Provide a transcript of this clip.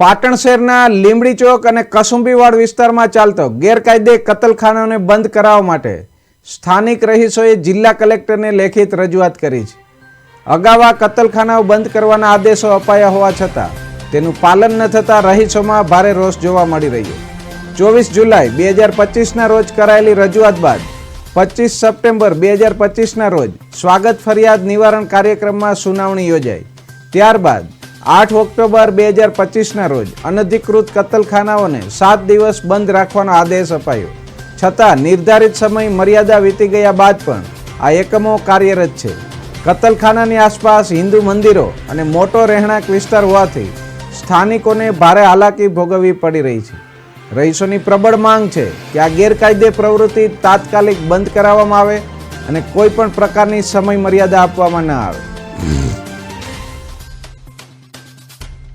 પાટણ શહેરના લીમડી ચોક અને કસુંબીવાડ વિસ્તારમાં ચાલતો ગેરકાયદે કતલખાનાને બંધ કરાવવા માટે સ્થાનિક રહીશોએ જિલ્લા કલેક્ટરને લેખિત રજૂઆત કરી છે. અગાઉ આ કતલખાનાઓ બંધ કરવાના આદેશો અપાયા હોવા છતાં તેનું પાલન ન થતાં રહીશોમાં ભારે રોષ જોવા મળી રહ્યો. ચોવીસ જુલાઈ બે હજાર પચીસના રોજ કરાયેલી રજૂઆત બાદ પચીસ સપ્ટેમ્બર બે હજાર પચીસના રોજ સ્વાગત ફરિયાદ નિવારણ કાર્યક્રમમાં સુનાવણી યોજાઈ. ત્યારબાદ આઠ ઓક્ટોબર બે હજાર પચીસના રોજ અનધિકૃત કતલખાનાઓને સાત દિવસ બંધ રાખવાનો આદેશ અપાયો. છતાં નિર્ધારિત સમય મર્યાદા વીતી ગયા બાદ પણ આ એકમો કાર્યરત છે. કતલખાનાની આસપાસ હિન્દુ મંદિરો અને મોટો રહેણાંક વિસ્તાર હોવાથી સ્થાનિકોને ભારે હાલાકી ભોગવવી પડી રહી છે. રહીશોની પ્રબળ માંગ છે કે આ ગેરકાયદે પ્રવૃત્તિ તાત્કાલિક બંધ કરાવવામાં આવે અને કોઈ પણ પ્રકારની સમય મર્યાદા આપવામાં ન આવે.